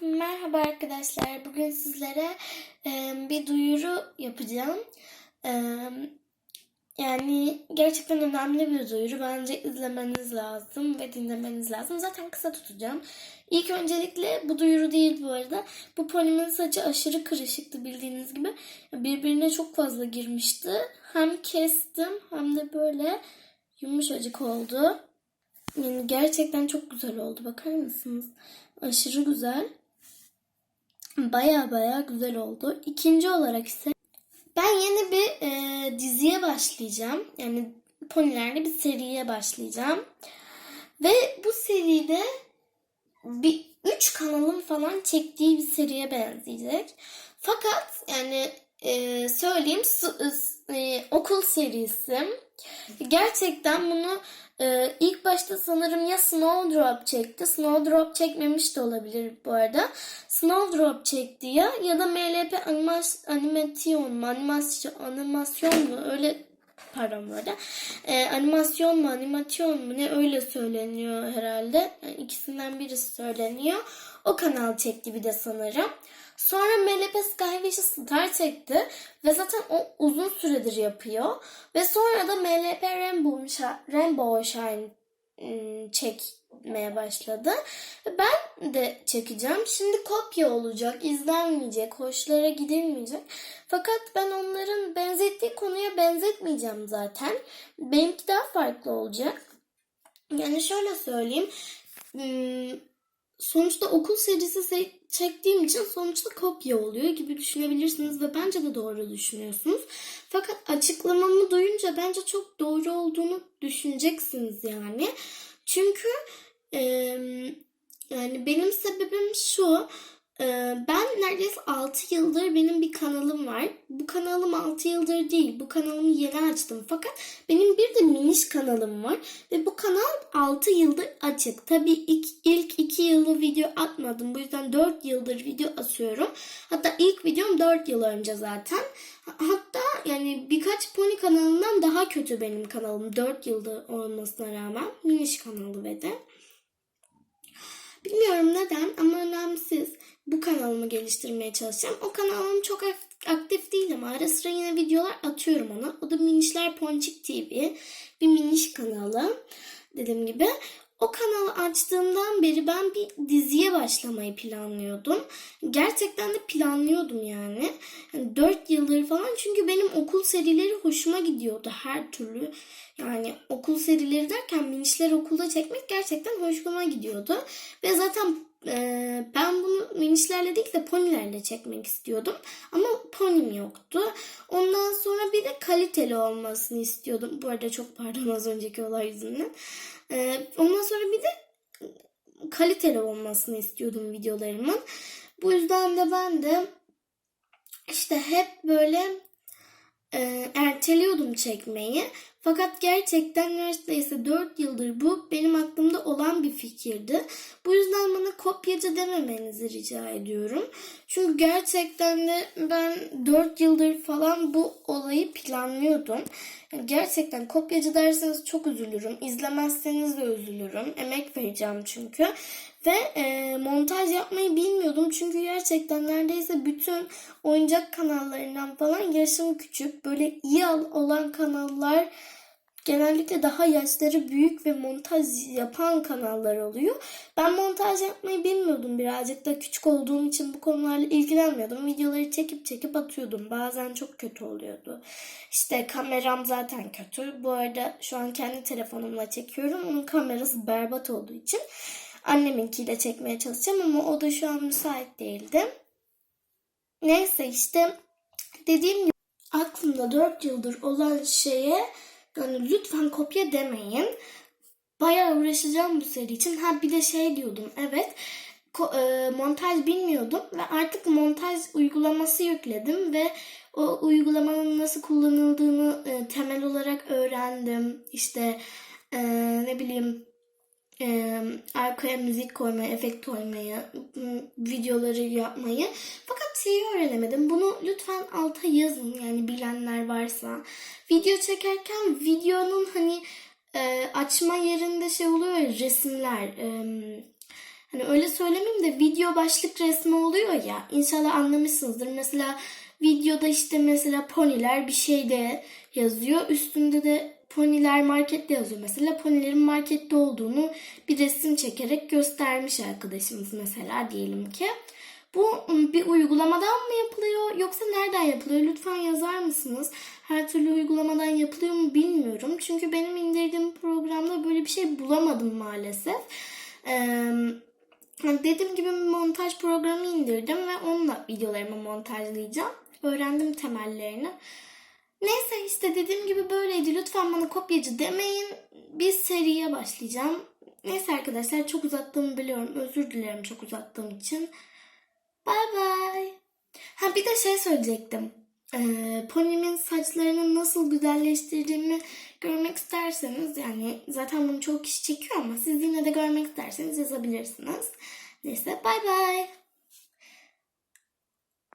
Merhaba arkadaşlar. Bugün sizlere e, bir duyuru yapacağım. E, yani gerçekten önemli bir duyuru. Bence izlemeniz lazım ve dinlemeniz lazım. Zaten kısa tutacağım. İlk öncelikle bu duyuru değil bu arada. Bu ponimin saçı aşırı kırışıktı bildiğiniz gibi. Birbirine çok fazla girmişti. Hem kestim hem de böyle yumuşacık oldu. Yani gerçekten çok güzel oldu. Bakar mısınız? Aşırı güzel. Baya baya güzel oldu. İkinci olarak ise ben yeni bir e, diziye başlayacağım. Yani ponilerle bir seriye başlayacağım. Ve bu seride bir üç kanalın falan çektiği bir seriye benzeyecek. Fakat yani e, söyleyeyim su- e, okul serisi. Gerçekten bunu e, ilk başta sanırım ya Snowdrop çekti. Snowdrop çekmemiş de olabilir bu arada. Snowdrop çekti ya ya da MLP animas, animasyon mu animasyon, animasyon mu öyle pardon bu arada. E, animasyon mu animasyon mu ne öyle söyleniyor herhalde. Yani ikisinden birisi söyleniyor. O kanal çekti bir de sanırım. Sonra MLP Skyfish'i Star çekti ve zaten o uzun süredir yapıyor. Ve sonra da MLP Rainbow, Rainbow Shine çekmeye başladı. Ben de çekeceğim. Şimdi kopya olacak, izlenmeyecek, hoşlara gidilmeyecek. Fakat ben onların benzettiği konuya benzetmeyeceğim zaten. Benimki daha farklı olacak. Yani şöyle söyleyeyim. Sonuçta okul serisi se- çektiğim için sonuçta kopya oluyor gibi düşünebilirsiniz ve bence de doğru düşünüyorsunuz. Fakat açıklamamı duyunca bence çok doğru olduğunu düşüneceksiniz yani. Çünkü em, yani benim sebebim şu. E, Ben neredeyse 6 yıldır benim bir kanalım var. Bu kanalım 6 yıldır değil. Bu kanalımı yeni açtım. Fakat benim bir de miniş kanalım var. Ve bu kanal 6 yıldır açık. Tabii ilk, ilk 2 yılı video atmadım. Bu yüzden 4 yıldır video atıyorum. Hatta ilk videom 4 yıl önce zaten. Hatta yani birkaç pony kanalından daha kötü benim kanalım. 4 yılda olmasına rağmen. Miniş kanalı ve de. Bilmiyorum neden ama önemsiz. Bu kanalımı geliştirmeye çalışacağım. O kanalım çok ak- aktif değil ama ara sıra yine videolar atıyorum ona. O da Minişler Ponçik TV. Bir miniş kanalı. Dediğim gibi. O kanalı açtığımdan beri ben bir diziye başlamayı planlıyordum. Gerçekten de planlıyordum yani. yani 4 yıldır falan çünkü benim okul serileri hoşuma gidiyordu her türlü. Yani okul serileri derken minişler okulda çekmek gerçekten hoşuma gidiyordu. Ve zaten e, ben bunu minişlerle değil de ponilerle çekmek istiyordum. Ama ponim yoktu. Ondan sonra bir de kaliteli olmasını istiyordum. Bu arada çok pardon az önceki olay yüzünden. E, ondan sonra bir de kaliteli olmasını istiyordum videolarımın. Bu yüzden de ben de işte hep böyle e, erteliyordum çekmeyi. Fakat gerçekten neredeyse 4 yıldır bu benim aklımda olan bir fikirdi. Bu yüzden bana kopyacı dememenizi rica ediyorum. Çünkü gerçekten de ben 4 yıldır falan bu olayı planlıyordum. Yani gerçekten kopyacı derseniz çok üzülürüm. İzlemezseniz de üzülürüm. Emek vereceğim çünkü. Ve e, montaj yapmayı bilmiyordum. Çünkü gerçekten neredeyse bütün oyuncak kanallarından falan yaşım küçük. Böyle iyi olan kanallar genellikle daha yaşları büyük ve montaj yapan kanallar oluyor. Ben montaj yapmayı bilmiyordum birazcık da küçük olduğum için bu konularla ilgilenmiyordum. Videoları çekip çekip atıyordum. Bazen çok kötü oluyordu. İşte kameram zaten kötü. Bu arada şu an kendi telefonumla çekiyorum. Onun kamerası berbat olduğu için anneminkiyle çekmeye çalışacağım ama o da şu an müsait değildi. Neyse işte dediğim gibi aklımda 4 yıldır olan şeye yani lütfen kopya demeyin. Bayağı uğraşacağım bu seri için. Ha bir de şey diyordum. Evet e, montaj bilmiyordum ve artık montaj uygulaması yükledim ve o uygulamanın nasıl kullanıldığını e, temel olarak öğrendim. İşte e, ne bileyim e, arkaya müzik koymayı, efekt koymayı, videoları yapmayı. Fakat şeyi öğrenemedim. Bunu lütfen alta yazın yani bilenler varsa. Video çekerken videonun hani e, açma yerinde şey oluyor ya resimler. e, Hani öyle söylemeyeyim de video başlık resmi oluyor ya. İnşallah anlamışsınızdır. Mesela videoda işte mesela poniler bir şeyde yazıyor. Üstünde de poniler markette yazıyor. Mesela ponilerin markette olduğunu bir resim çekerek göstermiş arkadaşımız mesela diyelim ki. Bu ım, bir uygulamadan mı yapılıyor yoksa nereden yapılıyor? Lütfen yazar mısınız? Her türlü uygulamadan yapılıyor mu bilmiyorum. Çünkü benim indirdiğim programda böyle bir şey bulamadım maalesef. Ee, dediğim gibi montaj programı indirdim ve onunla videolarımı montajlayacağım. Öğrendim temellerini. Neyse işte dediğim gibi böyleydi. Lütfen bana kopyacı demeyin. Bir seriye başlayacağım. Neyse arkadaşlar çok uzattığımı biliyorum. Özür dilerim çok uzattığım için. Bye bye. Ha bir de şey söyleyecektim. Ee, ponimin saçlarını nasıl güzelleştirdiğimi görmek isterseniz yani zaten bunu çok kişi çekiyor ama siz yine de görmek isterseniz yazabilirsiniz. Neyse bye bye.